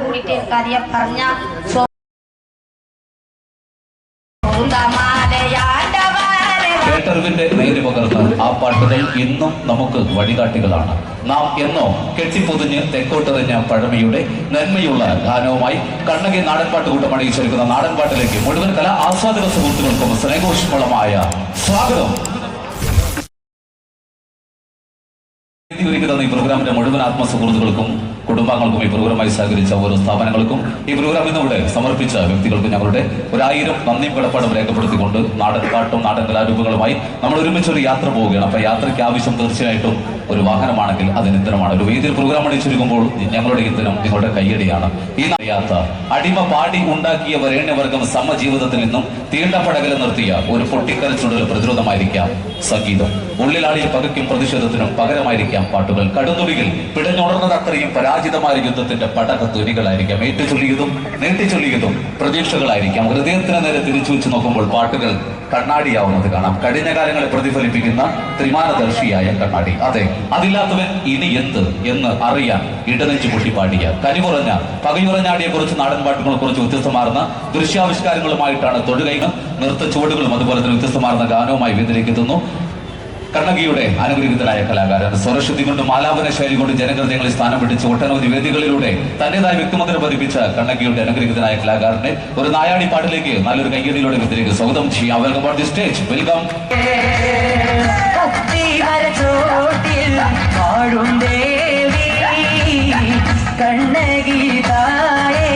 കൂടിയിട്ട് കാര്യം പറഞ്ഞ കേട്ടറിവിന്റെ നേര് പകർന്ന് ആ പാട്ടുകൾ ഇന്നും നമുക്ക് വഴികാട്ടികളാണ്. നാം എന്നോ കെട്ടിപ്പൊതിഞ്ഞ് തെക്കോട്ടെറിഞ്ഞ പഴമയുടെ നന്മയുള്ള ഗാനവുമായി കണ്ണകി നാടൻപാട്ട് കൂട്ടം അണിയിച്ചെടുക്കുന്ന നാടൻപാട്ടിലേക്ക് മുഴുവൻ കല ആസ്വാദക സുഹൃത്തുക്കൾക്കും സ്നേഹോഷ്മളമായ സ്വാഗതം. ഒരുക്കുന്ന ഈ പ്രോഗ്രാമിന്റെ മുഴുവൻ ആത്മസുഹൃത്തുക്കൾക്കും കുടുംബാംഗങ്ങൾക്കും ഈ പ്രോഗ്രാമായി സഹകരിച്ച ഓരോ സ്ഥാപനങ്ങൾക്കും ഈ പ്രോഗ്രാം സമർപ്പിച്ച വ്യക്തികൾക്കും ഞങ്ങളുടെ ഒരായിരം നന്ദിയും കടപ്പാടും രേഖപ്പെടുത്തിക്കൊണ്ട് നാടൻ പാട്ടും നാടൻ കലാരൂപങ്ങളുമായി നമ്മൾ ഒരുമിച്ച് ഒരു യാത്ര പോവുകയാണ്. അപ്പൊ യാത്രയ്ക്ക് ആവശ്യം തീർച്ചയായിട്ടും ഒരു വാഹനമാണെങ്കിൽ അതിന് ഇന്ധനമാണ് ഒരു വേദിയിൽ പ്രോഗ്രാം അടിച്ചിരിക്കുമ്പോൾ ഞങ്ങളുടെ ഇന്ധനം നിങ്ങളുടെ കയ്യടിയാണ്. ഈ അറിയാത്ത അടിമ പാടി ഉണ്ടാക്കിയ വരേണ്യവർഗം സമജീവിതത്തിൽ നിന്നും തീണ്ടപ്പടകൽ നിർത്തിയ ഒരു പൊട്ടിക്കരച്ചുടൽ പ്രതിരോധമായിരിക്കാം. സംഗീതം. ഉള്ളിലാളിയിൽ പകയ്ക്കും പ്രതിഷേധത്തിനും പകരമായിരിക്കാം പാട്ടുകൾ. കടുതുടികൾ പിടഞ്ഞുണർന്നത് അത്രയും പരാജിതമായ യുദ്ധത്തിന്റെ പടക തുനികളായിരിക്കാം ഏറ്റുചൊല്ലിയതും നീട്ടിച്ചൊല്ലിയതും പ്രതീക്ഷകളായിരിക്കാം. ഹൃദയത്തിന് നേരെ തിരിച്ചു വെച്ച് നോക്കുമ്പോൾ പാട്ടുകൾ കണ്ണാടിയാവുന്നത് കാണാം. കഴിഞ്ഞ കാലങ്ങളെ പ്രതിഫലിപ്പിക്കുന്ന ത്രിമാനദർശിയായ കണ്ണാടി. അതെ അതില്ലാത്തവൻ ഇനി എന്ത് എന്ന് അറിയാൻ ഇടനെഞ്ചു പൊട്ടി പാടിയ കനികുറഞ്ഞ പകയുറഞ്ഞാടിയെ കുറിച്ച് നാടൻ പാട്ടുകളെ കുറിച്ച് വ്യത്യസ്തമാർന്ന ദൃശ്യാവിഷ്കാരങ്ങളുമായിട്ടാണ് തൊഴുകൈകൾ നൃത്ത ചുവടുകളും അതുപോലെ തന്നെ വ്യത്യസ്തമാർന്ന ഗാനവുമായി വേദിയിലേക്ക് എത്തുന്നു. കണ്ണകിയുടെ അനുഗ്രഹീതനായ കലാകാരൻ സ്വരശുദ്ധി കൊണ്ടും ആലാപന ശൈലി കൊണ്ട് ജനഹൃദയങ്ങളിൽ സ്ഥാനം പിടിച്ച് ഒട്ടനവധി വേദികളിലൂടെ തന്റേതായ വ്യക്തിമുദ്ര പതിപ്പിച്ച കണ്ണകിയുടെ അനുഗ്രഹീതനായ കലാകാരനെ ഒരു നായാടി പാട്ടിലേക്ക് നല്ലൊരു കയ്യടിയിലൂടെ വേദിയിലേക്ക് സ്വാഗതം ചെയ്യാം. The stage. വെൽക്കം. കണ്ണകി തായേ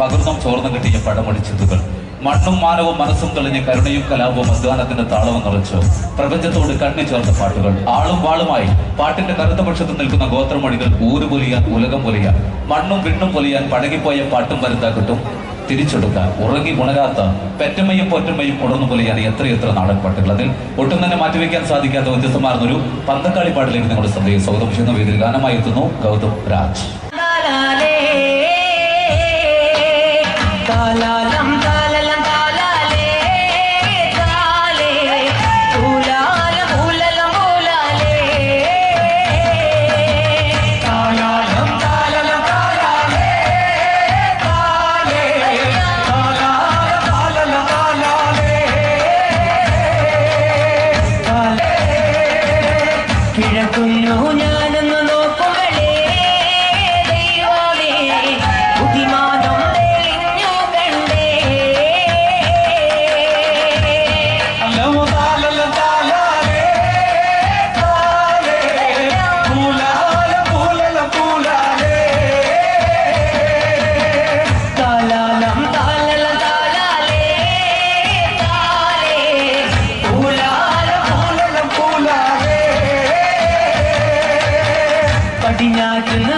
പകർന്നും ചോർന്നു കിട്ടിയ പടമൊഴി ചിന്തുകൾ. മണ്ണും മാനവും മനസ്സും തെളിഞ്ഞ് കരുണയും കലാപവും അധ്വാനത്തിന്റെ താളവും നിറച്ചു. പ്രപഞ്ചത്തോട് കണ്ണി ചേർത്ത പാട്ടുകൾ. ആളും വാളുമായി പാട്ടിന്റെ കറുത്ത പക്ഷത്ത് നിൽക്കുന്ന ഗോത്രമൊഴികൾ ഊര് പൊലിയാൻ ഉലകം പൊലിയാൻ മണ്ണും വിണ്ണും പൊലിയാൻ പഴകിപ്പോയ പാട്ടും വരുത്താ കിട്ടും. തിരിച്ചെടുക്കാൻ ഉറങ്ങി ഉണരാത്ത പെറ്റമ്മയും പൊറ്റമ്മയും ഉണർന്നു പൊലിയാൻ എത്രയെത്ര നാടൻ പാട്ടുകൾ. അതിൽ ഒട്ടും തന്നെ മാറ്റിവെക്കാൻ സാധിക്കാത്ത വ്യത്യസ്തമാർന്നൊരു പന്തക്കാളി പാട്ടിലേക്ക് നിങ്ങളുടെ ശ്രദ്ധയെ സ്വാഗതം. ചെയ്യുന്ന വേദിയിൽ ഗാനമായി എത്തുന്നു Gautam Raj. la la la ഞാൻ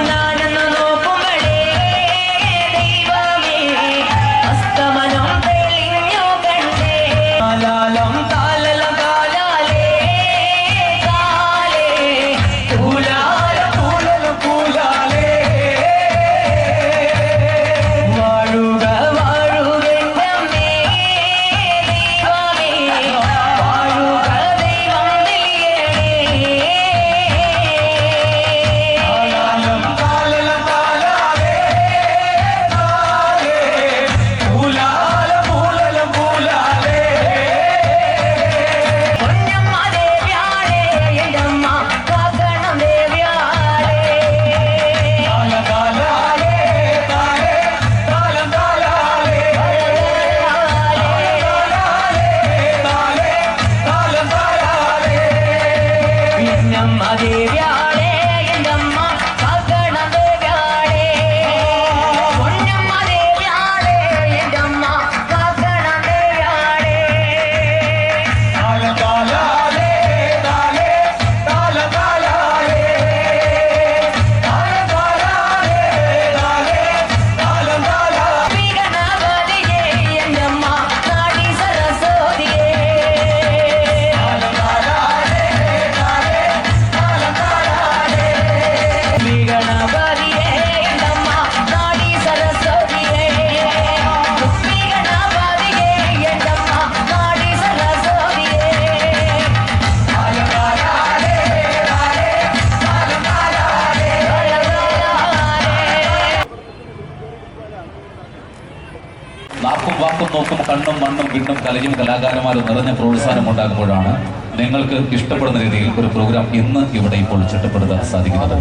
നാക്കും വാക്കും നോക്കും കണ്ണും മണ്ണും കിണ്ണും കലയും കലാകാരന്മാരും നിറഞ്ഞ പ്രോത്സാഹനം ഉണ്ടാകുമ്പോഴാണ് നിങ്ങൾക്ക് ഇഷ്ടപ്പെടുന്ന രീതിയിൽ ഒരു പ്രോഗ്രാം ഇന്ന് ഇവിടെ ഇപ്പോൾ ചിട്ടപ്പെടുത്താൻ സാധിക്കുന്നത്.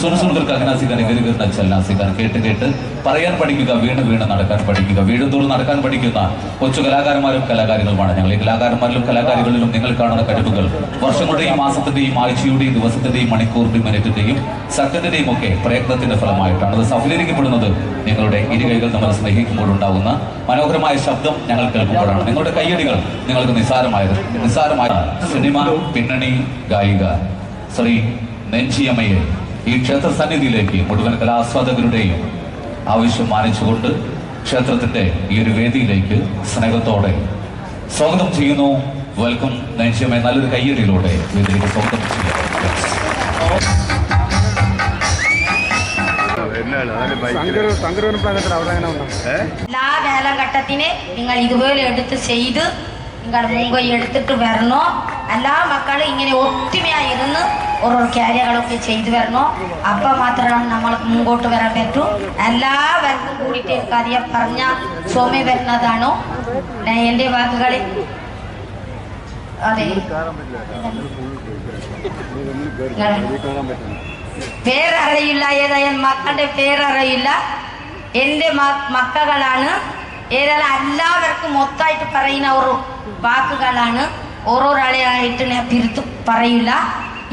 സുനസുണർക്ക് അഗ്നാസിക്കാൻ ഗരുകരുന്ന ചലനാസിക്കാൻ കേട്ട് കേട്ട് പറയാൻ പഠിക്കുക വീണ് വീണ് നടക്കാൻ പഠിക്കുക വീഴുന്തോറും നടക്കാൻ പഠിക്കുന്ന കൊച്ചു കലാകാരന്മാരും കലാകാരികളുമാണ് ഞങ്ങൾ. ഈ കലാകാരന്മാരിലും കലാകാരികളിലും നിങ്ങൾ കാണുന്ന കഴിവുകൾ വർഷങ്ങളുടെയും മാസത്തിന്റെയും ആഴ്ചയുടെയും ദിവസത്തിന്റെയും മണിക്കൂറിന്റെയും മിനിറ്റിന്റെയും സത്യത്തിന്റെയും ഒക്കെ പ്രയത്നത്തിന്റെ ഫലമായിട്ടാണ് അത് സഫലീകരിക്കപ്പെടുന്നത്. നിങ്ങളുടെ ഇരുകൈകൾ നമ്മൾ സ്നേഹിക്കുമ്പോൾ ഉണ്ടാകുന്ന മനോഹരമായ ശബ്ദം ഞങ്ങൾ കേൾക്കുമ്പോഴാണ്. നിങ്ങളുടെ കയ്യടികൾ നിങ്ങൾക്ക് നിസ്സാരമായത് നിസ്സാരമായ സിനിമ പിന്നണി ഗായിക ശ്രീ നെഞ്ചിയമ്മയെ ഈ ക്ഷേത്ര സന്നിധിയിലേക്ക് മുഴുവൻ കലാസ്വാദകരുടെയും ആവശ്യം മാനിച്ചുകൊണ്ട് ക്ഷേത്രത്തിന്റെ ഈ ഒരു വേദിയിലേക്ക് സ്നേഹത്തോടെ സ്വാഗതം ചെയ്യുന്നു. വെൽക്കം നെഞ്ചിയമ്മയെ നല്ലൊരു കയ്യടിയിലൂടെ വേദിയിലേക്ക് സ്വാഗതം എല്ലാ കാലഘട്ടത്തിനെ നിങ്ങൾ ഇതുപോലെ എടുത്ത് ചെയ്ത് നിങ്ങൾ മുൻകൈ എടുത്തിട്ട് വരണോ? എല്ലാ മക്കളും ഇങ്ങനെ ഒത്തുമയായിരുന്ന് ഓരോ കാര്യങ്ങളൊക്കെ ചെയ്തു വരണോ? അപ്പം മാത്രമാണ് നമ്മൾ മുമ്പോട്ട് വരാൻ പറ്റൂ. എല്ലാവർക്കും കൂടിയിട്ട് കാര്യം പറഞ്ഞ സ്വാമി വരുന്നതാണോ. എന്റെ വാക്കുകളിൽ അതെ. പേരറിയില്ല ഏതായാലും മക്കളുടെ പേരറിയില്ല. എന്റെ മക്കളാണ് ഏതായാലും എല്ലാവർക്കും മൊത്തമായിട്ട് പറയുന്ന ഓരോ വാക്കുകളാണ്. ഓരോരാളെയായിട്ട് ഞാൻ തിരുത്തു പറയില്ല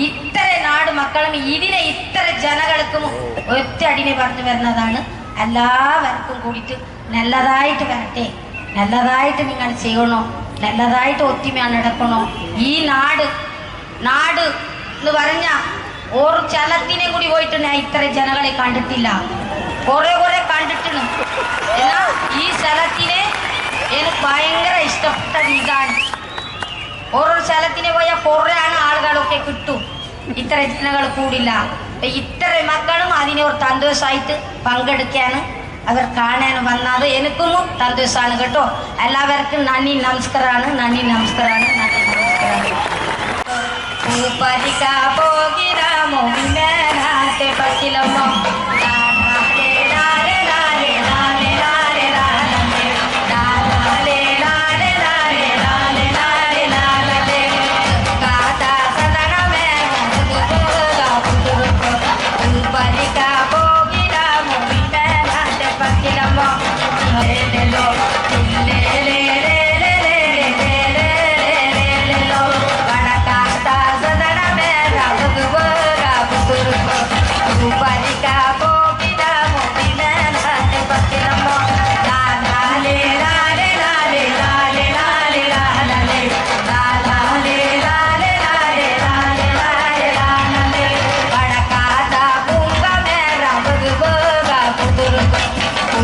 ഇത്ര നാട് മക്കളും ഇതിനെ ഇത്ര ജനങ്ങൾക്കും ഒറ്റയടിനെ പറഞ്ഞു വരുന്നതാണ്. എല്ലാവർക്കും കൂടിയിട്ട് നല്ലതായിട്ട് വരട്ടെ. നല്ലതായിട്ട് നിങ്ങൾ ചെയ്യണോ? നല്ലതായിട്ട് ഒത്തിമ നടക്കണോ? ഈ നാട് നാട് എന്ന് പറഞ്ഞ ഓർ ചലത്തിനെ കൂടി പോയിട്ട് ഞാൻ ഇത്ര ജനങ്ങളെ കണ്ടിട്ടില്ല. കുറെ കുറെ കണ്ടിട്ടുണ്ട്. എന്നാ ഈ സ്ഥലത്തിനെ എനിക്ക് ഭയങ്കര ഇഷ്ടപ്പെട്ട ഇതാണ് ഓരോ സ്ഥലത്തിന് പോയ കുറേ ആളുകളൊക്കെ കിട്ടും. ഇത്ര ജനങ്ങൾ കൂടില്ല. ഇത്ര മക്കളും അതിനെ ഒരു സന്തോഷമായിട്ട് പങ്കെടുക്കാനും അവർ കാണാൻ വന്നത് എനിക്കും സന്തോഷമാണ് കേട്ടോ. എല്ലാവർക്കും നന്ദി നമസ്കാരമാണ് നന്ദി നമസ്കാരമാണ് നന്ദി നമസ്കാരമാണ്. ഊപ്പരിക്ക പോകിരാമോ പറ്റിലമ്മോ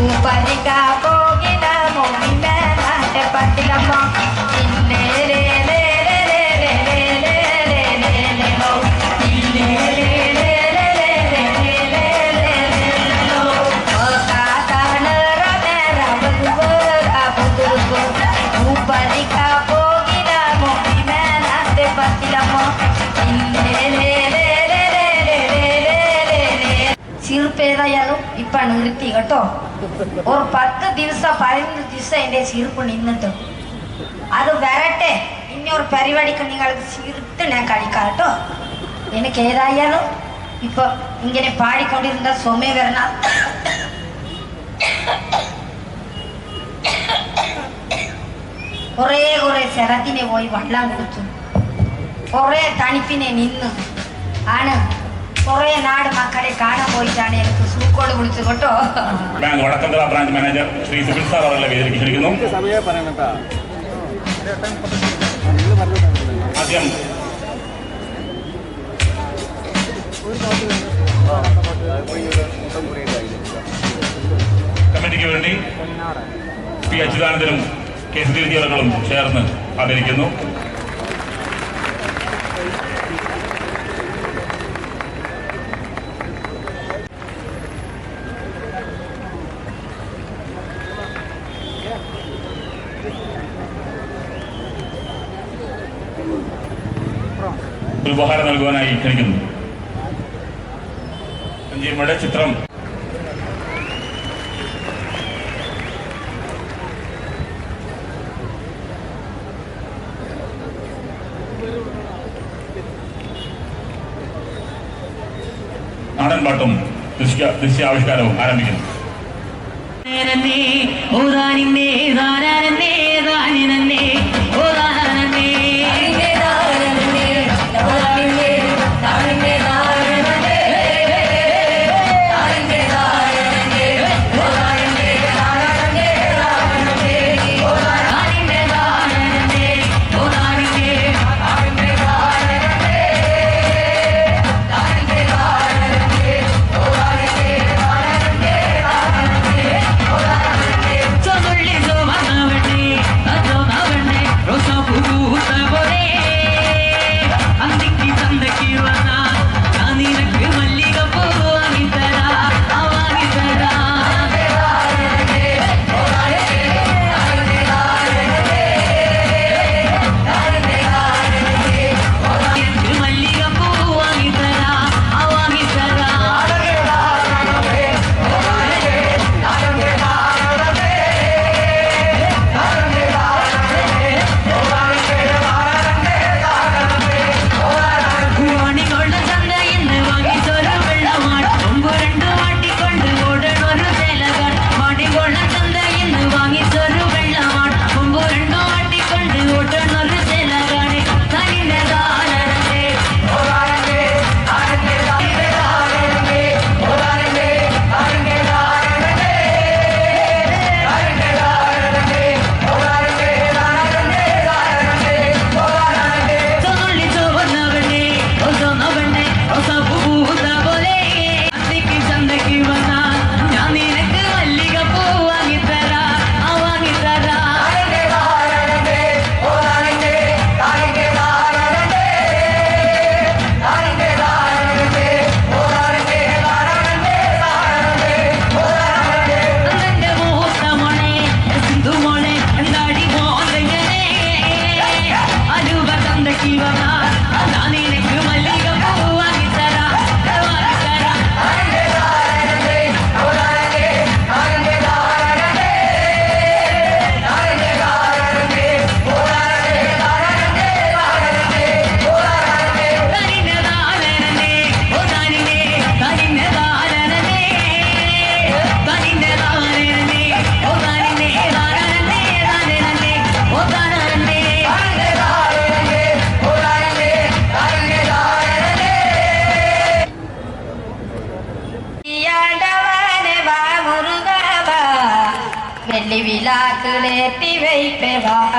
പൂപ്പലിക പോകില മുമ്പിലെ നാട്ടപ്പത്തിലമ്മ സീർപ്പേതായാലും ഇപ്പം കേട്ടോ ഒരു പത്ത് ദിവസം പതിനഞ്ച് ദിവസം എന്റെ ചീർപ്പ് നിന്നിട്ട് അത് വരട്ടെ ഇനി ഒരു പരിപാടിക്ക് നിങ്ങൾക്ക് ചീർത്ത് ഞാൻ കഴിക്കാം കേട്ടോ എനിക്ക് ഏതായാലും ഇപ്പൊ ഇങ്ങനെ പാടിക്കൊണ്ടിരുന്ന സൊമേ വരണ കുറേ കുറേ സ്ഥലത്തിനെ പോയി വെള്ളം കുടിച്ചു കുറേ തണുപ്പിനെ നിന്ന് ആണ് കുറേ നാട് മക്കളെ കാണാൻ പോയിട്ടാണ് എനിക്ക് സൂക്കോട് വിളിച്ചു കേട്ടോ. Bank Vadakkanthara branch manager Shri Subil sir അവരുടെ വേദിയിലേക്ക് ക്ഷണിക്കുന്നു ആദ്യം കമ്മിറ്റിക്ക് വേണ്ടി പി അച്യുതാനന്ദനും കെ സി വിദ്യാർത്ഥികളും ചേർന്ന് ആദരിക്കുന്നു. നൽകുവാനായി ക്ഷണിക്കുന്നു സഞ്ജീവയുടെ ചിത്രം. ദൃശ്യ ദൃശ്യാവിഷ്കാരവും ആരംഭിക്കുന്നു. ഉദാനിന്നേ ധാരാനന്നേ ധാനിനന്നേ.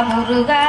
முருகா